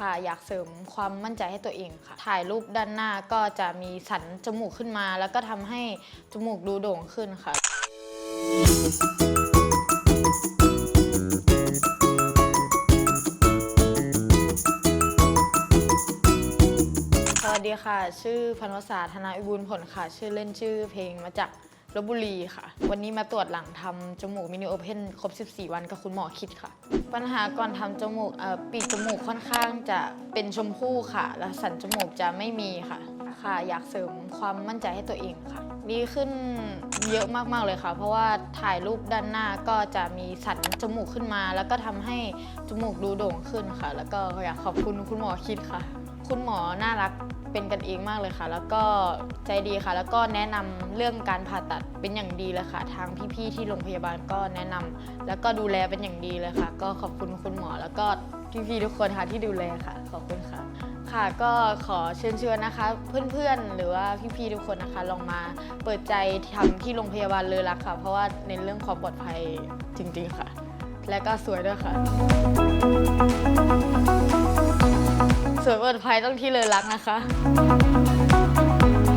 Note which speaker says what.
Speaker 1: ค่ะ อยากเสริมความมั่นใจให้ตัวเองค่ะ ถ่ายรูปด้านหน้าก็จะมีสันจมูกขึ้นมา แล้วก็ทำให้จมูกดูโด่งขึ้นค่ะ สวัสดีค่ะ ชื่อพันวษาธนาวิบูลผลค่ะ ชื่อเล่นชื่อเพลงมาจาก ลบบุรีค่ะ วันนี้มาตรวจหลังทำจมูกมินิโอเพนครบ 14 วันกับคุณหมอคิดค่ะ ปัญหาก่อนทำจมูกปีกจมูกค่อนข้างจะเป็นชมพู่ค่ะ และสันจมูกจะไม่มีค่ะ ค่ะ อยากเสริมความมั่นใจให้ตัวเองค่ะดีขึ้นเยอะมากๆเลยค่ะ เพราะว่าถ่ายรูปด้านหน้าก็จะมีสันจมูกขึ้นมา แล้วก็ทำให้จมูกดูโด่งขึ้นค่ะ แล้วก็อยากขอบคุณคุณหมอคิดค่ะ คุณหมอน่ารักเป็นกันเองมากเลยค่ะ แล้วก็ใจดีค่ะ แล้วก็แนะนำเรื่องการผ่าตัดเป็นอย่างดีเลยค่ะ ทางพี่ๆที่โรงพยาบาลก็แนะนำแล้วก็ดูแลเป็นอย่างดีเลยค่ะ ก็ขอบคุณคุณหมอ แล้วก็พี่ๆทุกคนค่ะที่ดูแลค่ะ ขอบคุณค่ะค่ะก็ขอเชิญชวนนะคะ เพื่อนๆ หรือว่าพี่ๆทุกคนนะคะ ลองมาเปิดใจทำที่โรงพยาบาลเลยละค่ะ เพราะว่าในเรื่องความปลอดภัยจริงๆค่ะ และก็สวยด้วยค่ะ ต้องที่เลยรักนะคะ